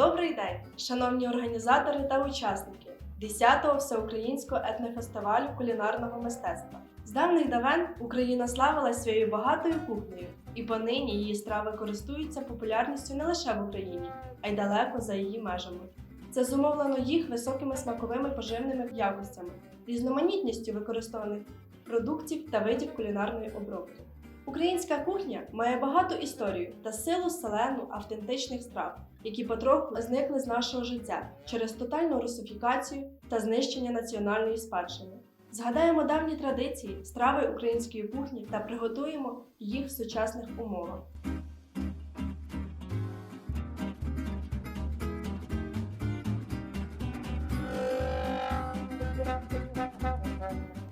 Добрий день, шановні організатори та учасники 10-го всеукраїнського етнофестивалю кулінарного мистецтва. З давних давен Україна славилась своєю багатою кухнею, і понині її страви користуються популярністю не лише в Україні, а й далеко за її межами. Це зумовлено їх високими смаковими поживними якостями, різноманітністю використованих продуктів та видів кулінарної обробки. Українська кухня має багату історію та силу селену автентичних страв, які потроху зникли з нашого життя через тотальну русифікацію та знищення національної спадщини. Згадаємо давні традиції, страви української кухні та приготуємо їх в сучасних умовах.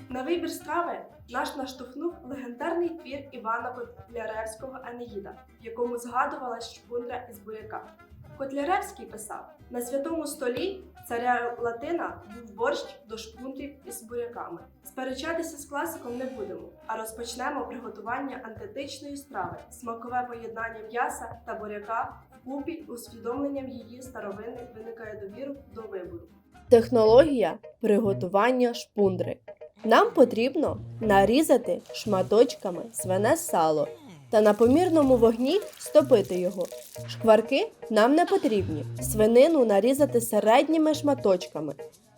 На вибір страви наш наштовхнув легендарний твір Івана Котляревського Енеїда, в якому згадувалась шпундра із буряка. Котляревський писав: на святому столі царя Латина був борщ до шпундрів із буряками. Сперечатися з класиком не будемо, а розпочнемо приготування антитичної страви, смакове поєднання м'яса та буряка вкупі усвідомленням її старовини виникає довіру до вибору. Технологія приготування шпундри. Нам потрібно нарізати шматочками свине сало та на помірному вогні стопити його. Шкварки нам не потрібні. Свинину нарізати середніми шматочками,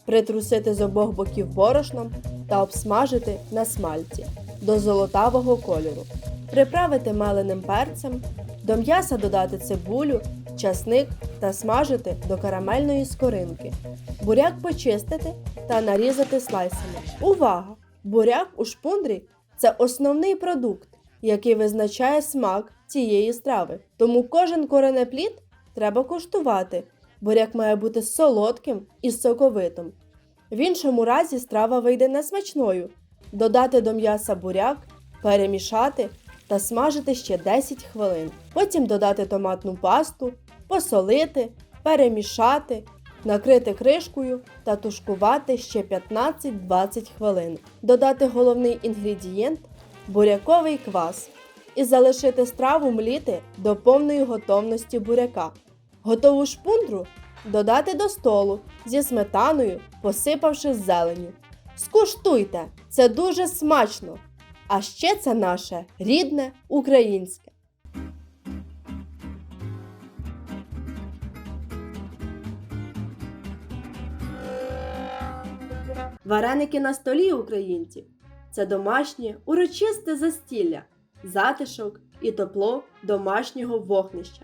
притрусити з обох боків борошном та обсмажити на смальці до золотавого кольору. Приправити меленим перцем, до м'яса додати цибулю, часник та смажити до карамельної скоринки. Буряк почистити та нарізати слайсами. Увага! Буряк у шпундрі це основний продукт, який визначає смак цієї страви. Тому кожен коренеплід треба куштувати. Буряк має бути солодким і соковитим. В іншому разі страва вийде несмачною. Додати до м'яса буряк, перемішати та смажити ще 10 хвилин. Потім додати томатну пасту, посолити, перемішати, накрити кришкою та тушкувати ще 15-20 хвилин. Додати головний інгредієнт буряковий квас і залишити страву мліти до повної готовності буряка. Готову шпундру додати до столу зі сметаною, посипавши зеленю. Скуштуйте, це дуже смачно! А ще це наше рідне українське. Вареники на столі українців це домашнє урочисте застілля, затишок і тепло домашнього вогнища.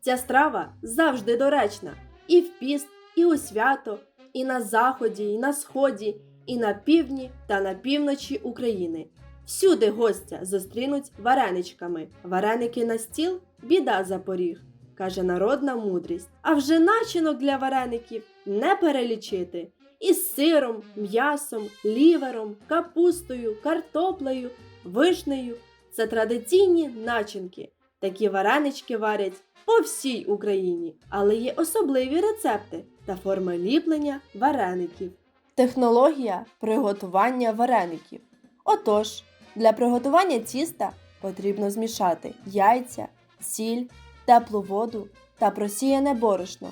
Ця страва завжди доречна і в піст, і у свято, і на заході, і на сході, і на півдні та на півночі України. Всюди гостя зустрінуть вареничками. Вареники на стіл біда за поріг, каже народна мудрість. А вже начинок для вареників не перелічити. Із сиром, м'ясом, лівером, капустою, картоплею, вишнею. Це традиційні начинки. Такі варенички варять по всій Україні, але є особливі рецепти та форми ліплення вареників. Технологія приготування вареників. Отож, для приготування тіста потрібно змішати яйця, сіль, теплу воду та просіяне борошно,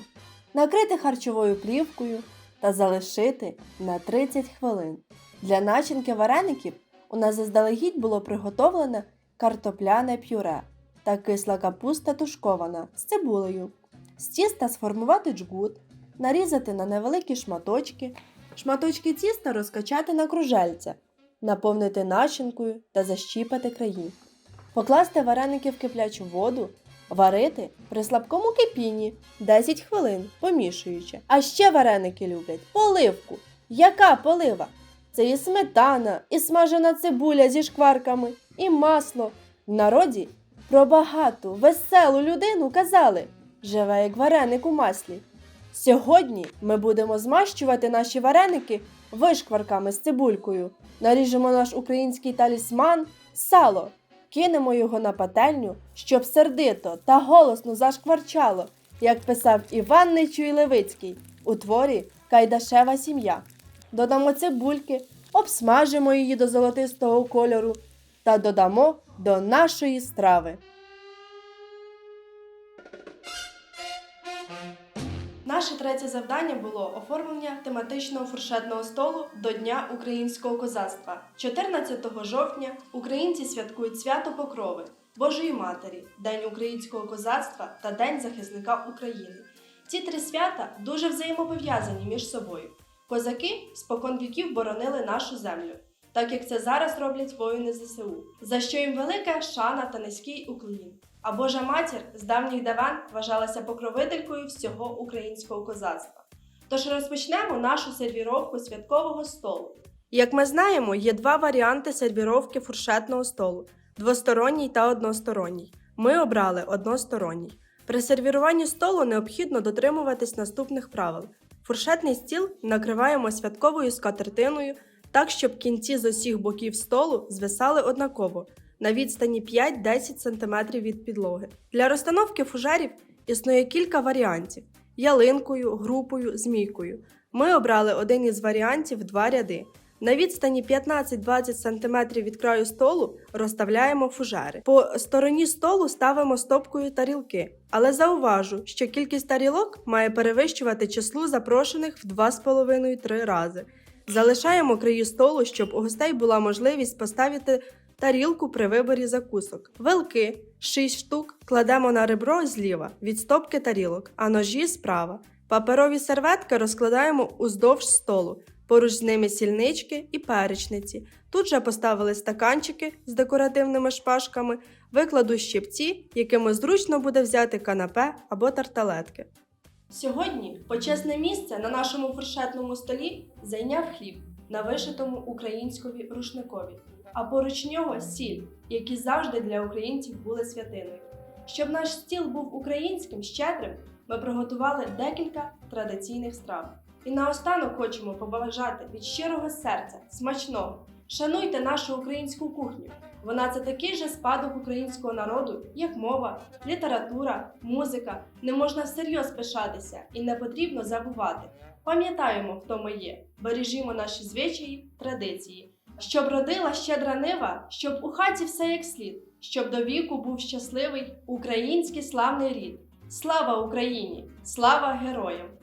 накрити харчовою плівкою та залишити на 30 хвилин. Для начинки вареників у нас заздалегідь було приготовлене картопляне пюре та кисла капуста тушкована з цибулею. З тіста сформувати джгут, нарізати на невеликі шматочки, шматочки тіста розкачати на кружельця, наповнити начинкою та защіпати краї. Покласти вареники в киплячу воду, варити при слабкому кипінні 10 хвилин, помішуючи. А ще вареники люблять поливку. Яка полива? Це і сметана, і смажена цибуля зі шкварками, і масло. В народі про багату, веселу людину казали живе як вареник у маслі. Сьогодні ми будемо змащувати наші вареники вишкварками з цибулькою. Наріжемо наш український талісман сало, кинемо його на пательню, щоб сердито та голосно зашкварчало, як писав Іван Нечуй Левицький у творі Кайдашева сім'я. Додамо цибульки, обсмажимо її до золотистого кольору та додамо до нашої страви. Наше третє завдання було оформлення тематичного фуршетного столу до Дня українського козацтва. 14 жовтня українці святкують свято Покрови, Божої Матері, День українського козацтва та День захисника України. Ці три свята дуже взаємопов'язані між собою. Козаки спокон віків боронили нашу землю, так як це зараз роблять воїни ЗСУ, за що їм велика шана та низький уклін. А Божа матір з давніх давен вважалася покровителькою всього українського козацтва. Тож розпочнемо нашу сервіровку святкового столу. Як ми знаємо, є два варіанти сервіровки фуршетного столу: двосторонній та односторонній. Ми обрали односторонній. При сервіруванні столу необхідно дотримуватись наступних правил: фуршетний стіл накриваємо святковою скатертиною так, щоб кінці з усіх боків столу звисали однаково на відстані 5-10 см від підлоги. Для розстановки фужерів існує кілька варіантів: ялинкою, групою, змійкою. Ми обрали один із варіантів два ряди. На відстані 15-20 см від краю столу розставляємо фужери. По стороні столу ставимо стопкою тарілки, але зауважу, що кількість тарілок має перевищувати числу запрошених в 2,5-3 рази. Залишаємо краї столу, щоб у гостей була можливість поставити тарілку при виборі закусок. Вилки 6 штук кладемо на ребро зліва від стопки тарілок, а ножі справа. Паперові серветки розкладаємо уздовж столу. Поруч з ними сільнички і перечниці. Тут же поставили стаканчики з декоративними шпажками, викладу щипці, якими зручно буде взяти канапе або тарталетки. Сьогодні почесне місце на нашому фуршетному столі зайняв хліб на вишитому українськові рушникові, а поруч нього сіль, які завжди для українців були святиною. Щоб наш стіл був українським щедрим, ми приготували декілька традиційних страв. І наостанок хочемо побажати від щирого серця, смачного. Шануйте нашу українську кухню. Вона це такий же спадок українського народу, як мова, література, музика. Не можна всерйоз пишатися і не потрібно забувати. Пам'ятаємо, хто ми є, бережімо наші звичаї, традиції. Щоб родила щедра нива, щоб у хаті все як слід, щоб до віку був щасливий український славний рід. Слава Україні! Слава героям!